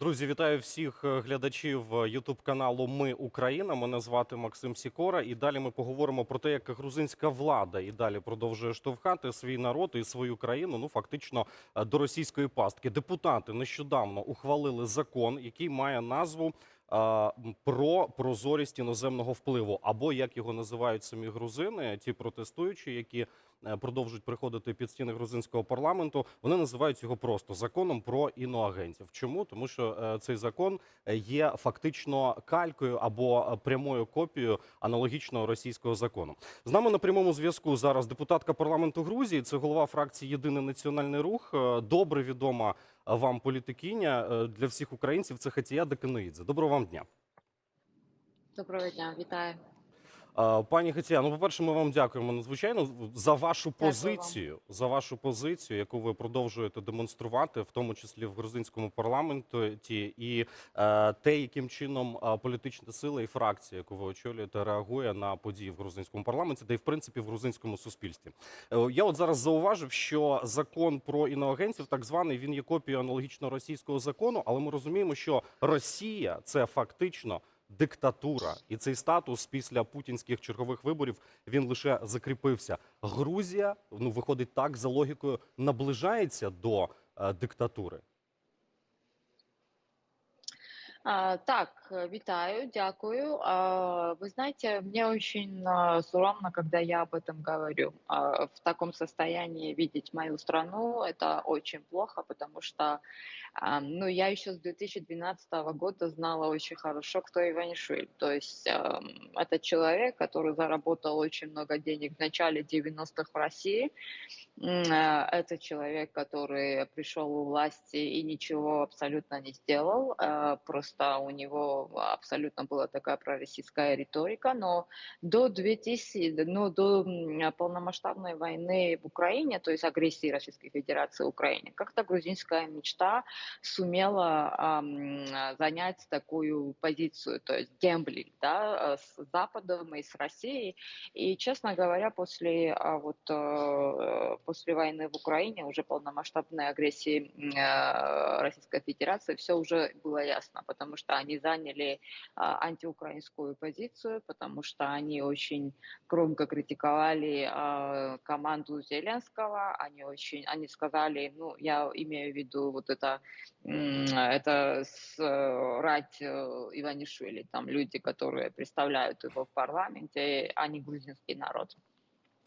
Друзі, вітаю всіх е, глядачів Ютуб каналу Ми Україна. Мене звати Максим Сікора. І далі ми поговоримо про те, як грузинська влада і далі продовжує штовхати свій народ і свою країну. Ну фактично е, до російської пастки. Депутати нещодавно ухвалили закон, який має назву. е, Про прозорість іноземного впливу, або як його називають самі грузини, ті протестуючі, які е, продовжують приходити під стіни грузинського парламенту. Вони називають його просто законом про іноагентів. Чому тому, що е, цей закон е, є фактично калькою або е, прямою копією аналогічного російського закону. З нами на прямому зв'язку зараз депутатка парламенту Грузії. Це голова фракції Єдиний національний рух. е, Добре відома е, вам політикиня е, для всіх українців. Це Хатія Деканоїдзе. Доброго вам дня. Доброго дня, вітаю. Пані Хатія, ну по-перше, ми вам дякуємо надзвичайно за вашу Дякую позицію, за вашу позицію, яку ви продовжуєте демонструвати, в тому числі в грузинському парламенті, і е, те, яким чином е, політична сила і фракція, яку ви очолюєте, реагує на події в грузинському парламенті, та й в принципі в грузинському суспільстві. Е, я от зараз зауважив, що закон про іноагентів, так званий, він є копією аналогічно російського закону, але ми розуміємо, що Росія це фактично диктатура, і цей статус після путінських чергових виборів він лише закріпився. Грузія ну виходить так за логікою, наближається до е, диктатури. А, так, э, витаю, дякую. А, Вы знаете, мне очень а, соромно, когда я об этом говорю. В таком состоянии видеть мою страну, это очень плохо, потому что, ну, я еще с 2012 года знала очень хорошо, кто Иванишвили. То есть это человек, который заработал очень много денег в начале 90-х в России, Это человек, который пришел у власти и ничего абсолютно не сделал. э, Просто у него абсолютно была такая пророссийская риторика. Но до 2000, ну, до полномасштабной войны в Украине, то есть агрессии Российской Федерации в Украине, как-то грузинская мечта сумела ам, занять такую позицию, то есть гемблинг, да, э, с Западом и с Россией. И, честно говоря, после а, вот э, после войны в Украине, уже полномасштабной агрессии э, Российской Федерации, все уже было ясно, потому что они заняли а, антиукраинскую позицию, потому что они очень громко критиковали а, команду Зеленского, они очень, они сказали, ну, я имею в виду вот это, это с, э, рать э, Иванишвили, там люди, которые представляют его в парламенте, а не грузинский народ.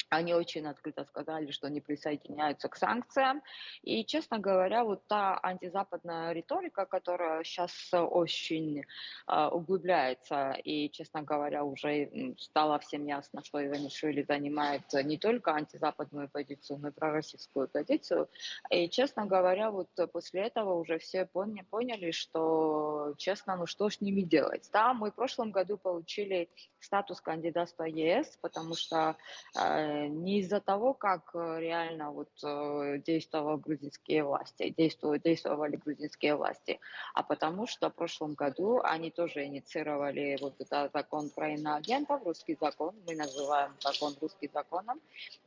Они очень открыто сказали, что они присоединяются к санкциям. И, честно говоря, вот та антизападная риторика, которая сейчас очень а, углубляется, и, честно говоря, уже стало всем ясно, что Иванишвили занимает не только антизападную позицию, но и пророссийскую позицию. И, честно говоря, вот после этого уже все поня- поняли, что, честно, ну что ж с ними делать. Да, мы в прошлом году получили статус кандидатства ЕС, потому что э, не из-за того, как э, реально вот э, действовали грузинские власти, действовали, действовали грузинские власти, а потому что в прошлом году они тоже инициировали вот этот закон про иноагентов, русский закон, мы называем закон русский законом,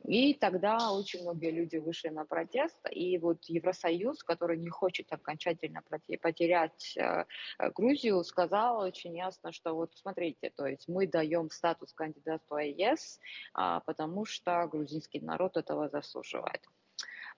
и тогда очень многие люди вышли на протест, и вот Евросоюз, который не хочет окончательно потерять э, э, Грузию, сказал очень ясно, что вот смотрите, то есть мы даем статус кандидатства в ЕС, а, потому что грузинский народ этого заслуживает.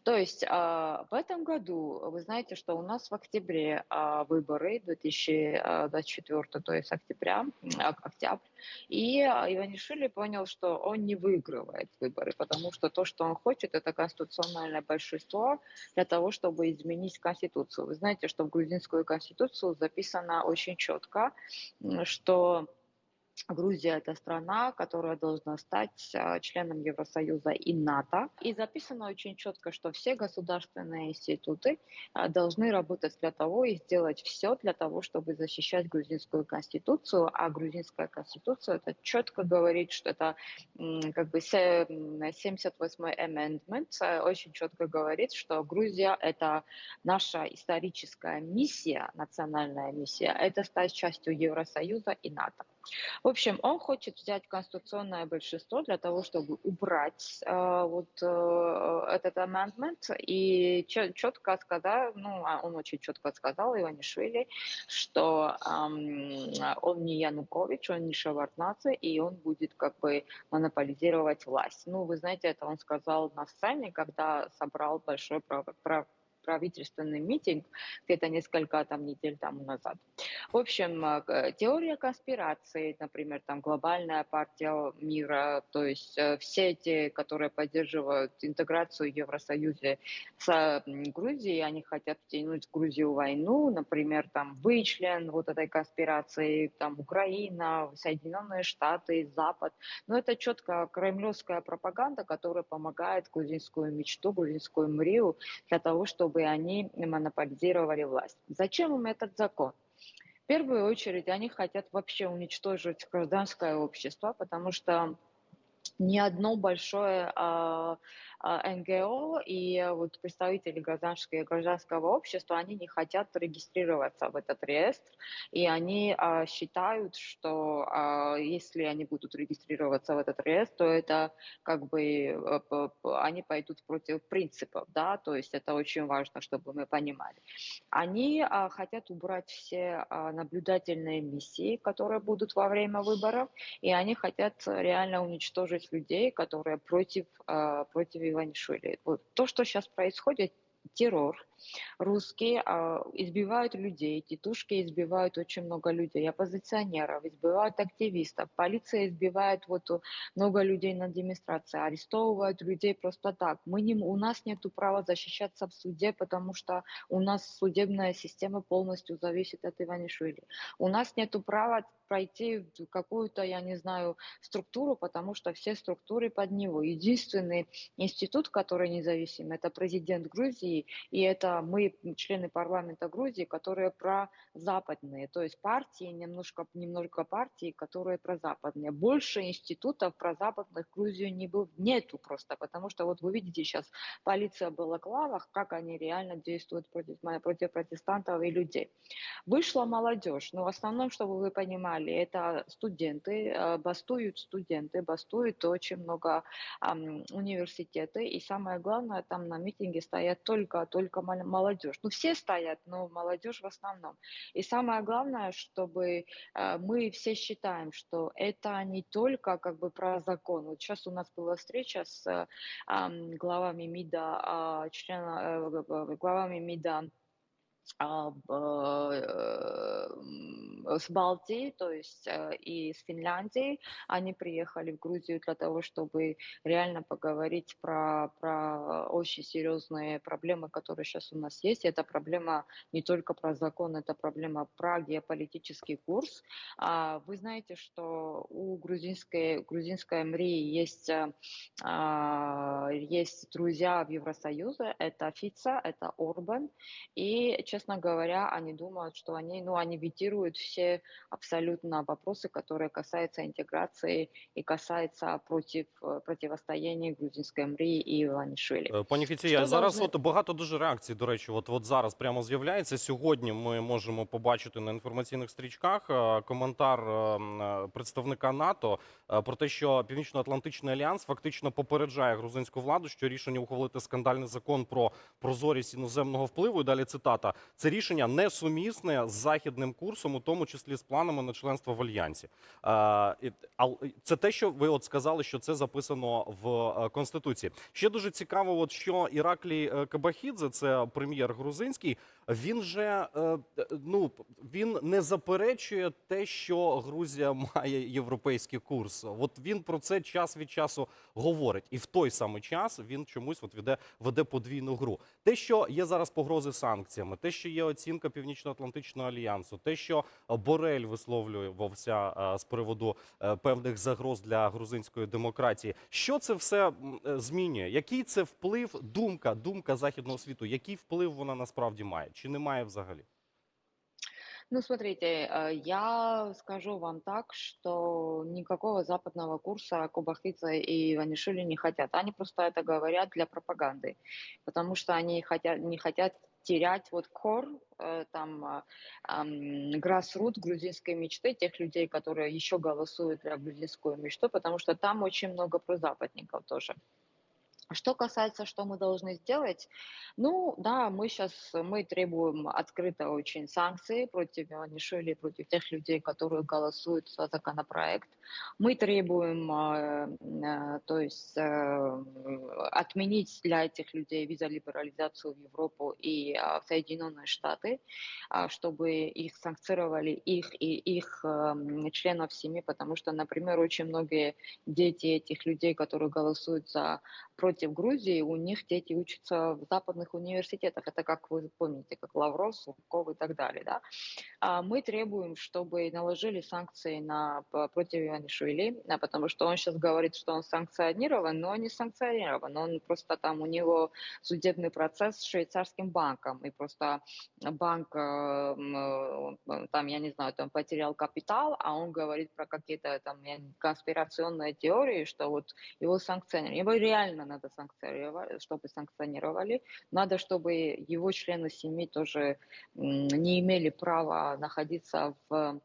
То есть а, в этом году, вы знаете, что у нас в октябре а, выборы 2024, то есть октября, октябрь, и а, Иванишвили понял, что он не выигрывает выборы, потому что то, что он хочет, это конституционное большинство для того, чтобы изменить конституцию. Вы знаете, что в грузинскую конституцию записано очень четко, что Грузия – это страна, которая должна стать а, членом Евросоюза и НАТО. И записано очень четко, что все государственные институты а, должны работать для того и сделать все для того, чтобы защищать грузинскую конституцию. А грузинская конституция это четко говорит, что это как бы се- м, 78-й amendment э, очень четко говорит, что Грузия – это наша историческая миссия, национальная миссия, это стать частью Евросоюза и НАТО. В общем, он хочет взять конституционное большинство для того, чтобы убрать э, вот э, этот amendment и четко сказал, ну, а он очень четко сказал, Иванишвили, что ам, он не Янукович, он не Шеварднадзе, и он будет как бы монополизировать власть. Ну, вы знаете, это он сказал на сцене, когда собрал большой правительственный митинг где-то несколько там недель тому назад. В общем, э, теория конспирации, например, там глобальная партия мира, то есть э, все те, которые поддерживают интеграцию в Евросоюзе с Грузией, они хотят втянуть Грузию в войну, например, там вы член вот этой конспирации, там Украина, Соединенные Штаты, Запад. Но это четко кремлевская пропаганда, которая помогает грузинскую мечту, грузинскую мрию для того, чтобы они монополизировали власть. Зачем им этот закон? В первую очередь они хотят вообще уничтожить гражданское общество, потому что ни одно большое а, НГО и а, вот представители гражданского, гражданского общества, они не хотят регистрироваться в этот реестр, и они а, считают, что а, если они будут регистрироваться в этот реестр, то это как бы они пойдут против принципов, да, то есть это очень важно, чтобы мы понимали. Они а, хотят убрать все а, наблюдательные миссии, которые будут во время выборов, и они хотят реально уничтожить людей, которые против, а, против Иванишвили. Вот то, что сейчас происходит, террор. Русские а, избивают людей, тетушки избивают очень много людей, оппозиционеров, избивают активистов, полиция избивает вот у- много людей на демонстрации, арестовывают людей просто так. Мы не, у нас нет права защищаться в суде, потому что у нас судебная система полностью зависит от Иванишвили. У нас нет права пройти в какую-то, я не знаю, структуру, потому что все структуры под него. Единственный институт, который независим, это президент Грузии, и это мы, члены парламента Грузии, которые прозападные, то есть партии, немножко, немножко партии, которые прозападные. Больше институтов прозападных Грузию не был, нету просто, потому что вот вы видите сейчас полиция в балаклавах, как они реально действуют против, против протестантов и людей. Вышла молодежь, но в основном, чтобы вы понимали, это студенты, э, бастуют студенты, бастуют очень много университеты, и самое главное, там на митинге стоят только, только молодежь. Ну, все стоят, но молодежь в основном. И самое главное, чтобы э, мы все считаем, что это не только как бы про закон. Вот сейчас у нас была встреча с э, ам, главами МИДа, а, члена, э, главами МИДа с Балтии, то есть э, и с Финляндии. Они приехали в Грузию для того, чтобы реально поговорить про, про очень серьезные проблемы, которые сейчас у нас есть. Это проблема не только про закон, это проблема про геополитический курс. А Вы знаете, что у грузинской, грузинской МРИ есть, э, а, есть друзья в Евросоюзе, это Фица, это Орбан, и, честно говоря, они думают, что они, ну, они витируют все абсолютно вопросы, которые касаются интеграции и касаются против, э, противостояния грузинской МРИ и Иванишвили. Е, Пані Фіція, Що зараз должны- от багато дуже реакцій. До речі, от от зараз прямо з'являється. Сьогодні ми можемо побачити на інформаційних стрічках е, коментар е, м, е, представника НАТО е, про те, що Північно-Атлантичний альянс фактично попереджає грузинську владу, що рішення ухвалити скандальний закон про прозорість іноземного впливу. І далі цитата: це рішення несумісне з західним курсом, у тому числі з планами на членство в альянсі. Це те, що ви от сказали, що це записано в е, конституції. Ще дуже цікаво, от що Іраклій е, Кабахідзе, це прем'єр грузинський, Він же е, ну він не заперечує те, що Грузія має європейський курс. От він про це час від часу говорить, і в той самий час він чомусь от веде, веде подвійну гру. Те, що є зараз погрози санкціями, те, що є оцінка Північно-Атлантичного альянсу, те, що Борель висловлювався е, з приводу е, певних загроз для грузинської демократії. Що це все змінює? Який це вплив, думка, думка західного світу? Який вплив вона насправді має? Чи не має взагалі? Ну, смотрите, э, я скажу вам так, что никакого западного курса Кубахтица и Иванишвили не хотят. Они просто это говорят для пропаганды, потому что они хотят, не хотят терять вот кор, э, там, ам, grassroot грузинской мечты, тех людей, которые еще голосуют за грузинскую мечту, потому что там очень много прозападников тоже. Что касается, что мы должны сделать, ну да, мы сейчас мы требуем открыто очень санкции против Иванишвили, против тех людей, которые голосуют за законопроект. Мы требуем, э, э, то есть отменить для этих людей визолиберализацию в Европу и а, в Соединенные Штаты, а, чтобы их санкцировали их и их членов семьи, потому что, например, очень многие дети этих людей, которые голосуют за против Грузии, у них дети учатся в западных университетах. Это как вы помните, как Лавров, Сурков и так далее. Да? А мы требуем, чтобы наложили санкции на, против Иванишвили, а, потому что он сейчас говорит, что он санкционирован, но не санкционирован. Он просто там, у него судебный процесс с швейцарским банком, и просто банк, э, э, там, я не знаю, там потерял капитал, а он говорит про какие-то там конспирационные теории, что вот его санкционировали. Его реально надо санкционировать, чтобы санкционировали. Надо, чтобы его члены семьи тоже не имели права находиться в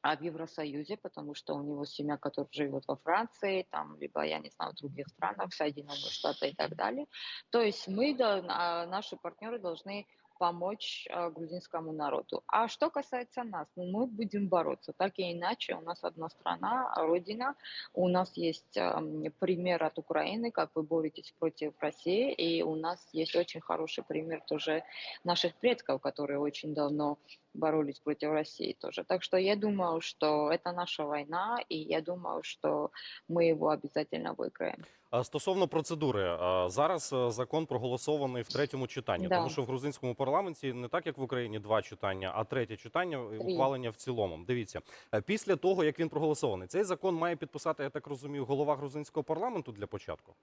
а, в Евросоюзе, потому что у него семья, которая живет во Франции, там, либо, я не знаю, в других странах, Соединенные Штаты и так далее. То есть мы, а, наши партнеры должны помочь а, грузинскому народу. А что касается нас, ну, мы будем бороться. Так и иначе, у нас одна страна, родина, у нас есть ам, пример от Украины, как вы боретесь против России, и у нас есть очень хороший пример тоже наших предков, которые очень давно боролись против России тоже. Так что я думаю, что это наша война, и я думаю, что мы его обязательно выиграем. А Стосовно процедури, а, зараз е, закон проголосований в третьому читанні, Да. тому що в грузинському парламенті не так як в Україні два читання, а третє читання ухвалення в цілому. Дивіться, е, після того як він проголосований, цей закон має підписати, я так розумію, голова грузинського парламенту для початку.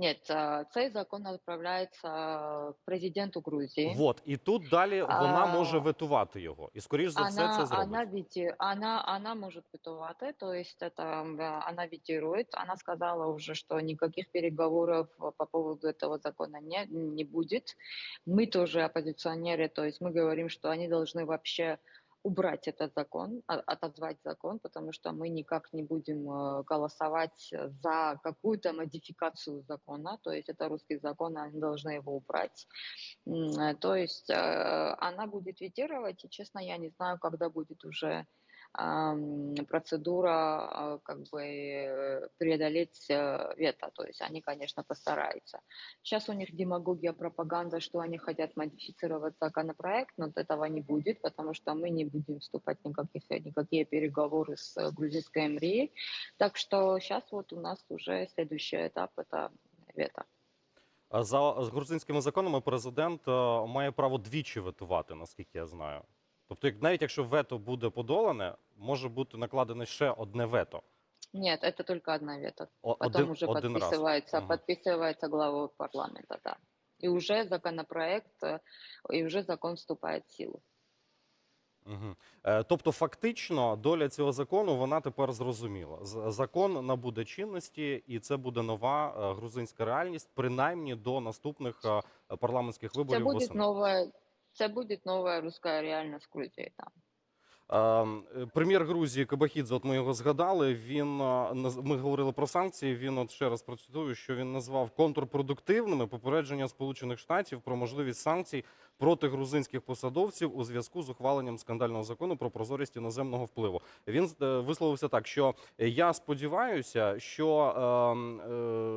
Нет, а, цей закон відправляється к президенту Грузії. Вот і тут далі вона А, може ветувати його, і скоріш за все це Она, зробить. она, вити- она, она может ветувати, то есть это м, она ветирует. Она сказала уже, что никаких переговоров по поводу этого закона не, не будет. Мы тоже оппозиционеры, то есть мы говорим, что они должны вообще убрать этот закон, а- отозвать закон, потому что мы никак не будем э, голосовать за какую-то модификацию закона, то есть это русский закон, они должны его убрать. Э, То есть э, она будет ветировать, и, честно, я не знаю, когда будет уже процедура а, как бы э, преодолеть э, вето. То есть они, конечно, постараются. Сейчас у них демагогия, пропаганда, что они хотят модифицировать законопроект, но вот этого не будет, потому что мы не будем вступать в никаких, никакие переговоры с э, грузинской МРИей. Так что сейчас вот у нас уже следующий этап – это вето. А За грузинськими законами президент е, має право двічі ветувати, наскільки я знаю. Тобто, як навіть якщо вето буде подолане, може бути накладене ще одне вето. Нет, это только одна вето. О- Потом один, уже один раз. подписывается, Ага. подписывается главой парламента, да. И уже законопроект, э, и уже закон вступает в силу. Угу. Е, тобто, фактично, доля цього закону вона тепер зрозуміла. З- Закон набуде чинності, і це буде нова е, грузинська реальність, принаймні до наступних е, парламентських Це виборів буде восени. нова, це буде нова руська реальність в Грузії там. Е, Прем'єр Грузії Кабахідзе, от ми його згадали. Він е, ми говорили про санкції. Він от ще раз процитую, що він назвав контрпродуктивними попередження Сполучених Штатів про можливість санкцій проти грузинських посадовців у зв'язку з ухваленням скандального закону про прозорість іноземного впливу. Він е, висловився так, що я сподіваюся, що е,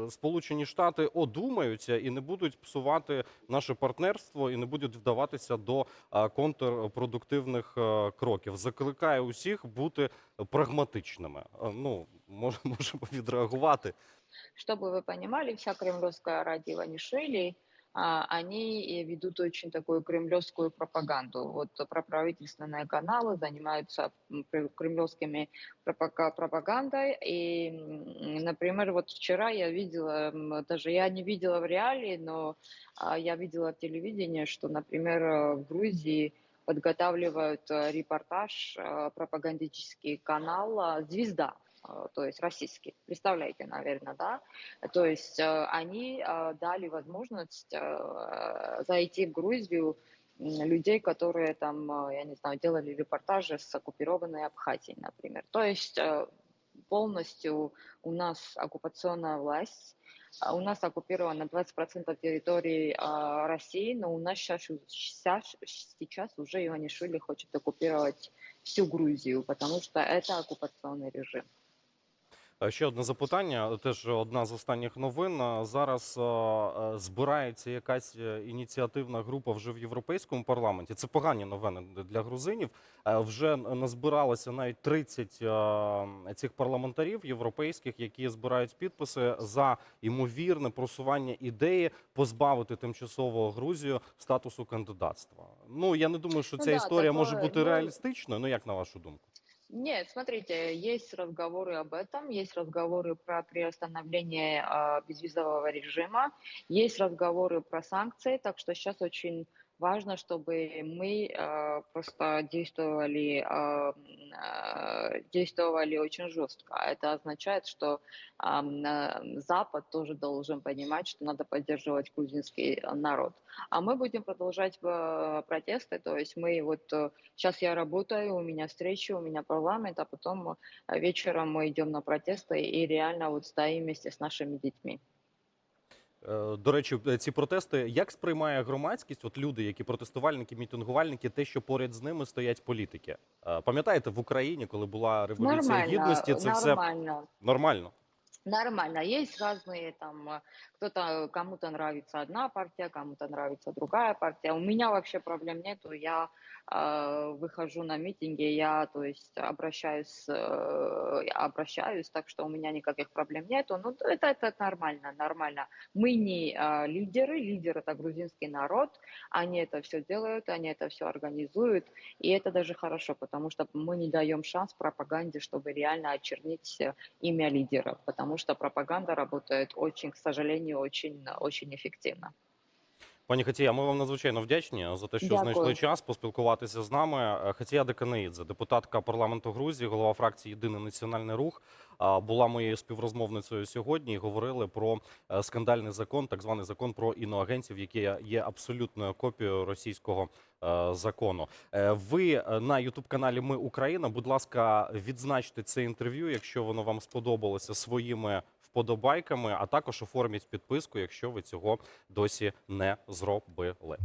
е, Сполучені Штати одумаються і не будуть псувати наше партнерство, і не будуть вдаватися до е, контрпродуктивних е, кроків. Закликаю усіх бути прагматичними. Е, Ну мож- можемо відреагувати. Чтобы вы понимали, вся кремлевская ради Иванишвили, а, они и ведут очень такую кремлевскую пропаганду. Вот проправительственные каналы занимаются кремлевскими пропага- пропагандой. И, например, вот вчера я видела, даже я не видела в реале, но а, я видела в телевидении, что, например, э, в Грузии подготавливают э, репортаж, э, пропагандический канал а, «Звезда», э, то есть российский. Представляете, наверное, да? То есть э, они э, дали возможность э, зайти в Грузию людей, которые там, э, я не знаю, делали репортажи с оккупированной Абхазией, например. То есть э, полностью у нас оккупационная власть, а у нас оккупировано 20% территории а, России, но у нас сейчас, сейчас, сейчас уже Иванишвили хочет оккупировать всю Грузию, потому что это оккупационный режим. Е, Ще одне запитання. Теж одна з останніх новин. Е, Зараз е, збирається якась ініціативна група вже в європейському парламенті. Це погані новини для грузинів. Вже назбиралося навіть 30 е, цих парламентарів європейських, які збирають підписи за ймовірне просування ідеї позбавити тимчасово Грузію статусу кандидатства. Ну я не думаю, що Ну ця історія може бути ну, реалістичною. Ну як на вашу думку? Нет, смотрите, есть разговоры об этом, есть разговоры про приостановление а, безвизового режима, есть разговоры про санкции, так что сейчас очень важно, чтобы мы а, просто действовали, а, а, действовали очень жестко. А Это означает, что а, Запад тоже должен понимать, что надо поддерживать грузинский народ. А мы будем продолжать э, протесты, то есть мы вот э, Сейчас я работаю, у меня встречи, у меня парламент, а потом э, вечером мы идем на протесты и реально вот стоим вместе с нашими детьми. Е, До речі, е, ці протести як сприймає громадськість? От люди, які протестувальники, мітингувальники, те, що поряд з ними стоять політики. Е, Пам'ятаєте, в Україні, коли була революція Нормально, гідності, це все нормально. нормально. Нормально. Есть разные там, э, кто-то, кому-то нравится одна партия, кому-то нравится другая партия. У меня вообще проблем нету. Я э, выхожу на митинги, я, то есть, обращаюсь, э, обращаюсь, так что у меня никаких проблем нету. Ну, это, это нормально, нормально. Мы не э, лидеры, лидер это грузинский народ. Они это все делают, они это все организуют. И это даже хорошо, потому что мы не даем шанс пропаганде, чтобы реально очернить э, имя лидеров, потому что пропаганда работает очень, к сожалению, очень, очень эффективно. Пані Хатія, ми вам надзвичайно вдячні за те, що Дякую. знайшли час поспілкуватися з нами. Е, Хатія Деканаїдзе, депутатка парламенту Грузії, голова фракції Єдиний національний рух, була моєю співрозмовницею сьогодні. і Говорили про е, скандальний закон, так званий закон про іноагентів, який є абсолютною копією російського е, закону. Ви на Ютуб каналі Ми Україна. Будь ласка, відзначте це інтерв'ю, якщо воно вам сподобалося своїми вподобайками, а також оформіть підписку, якщо ви цього досі не зробили.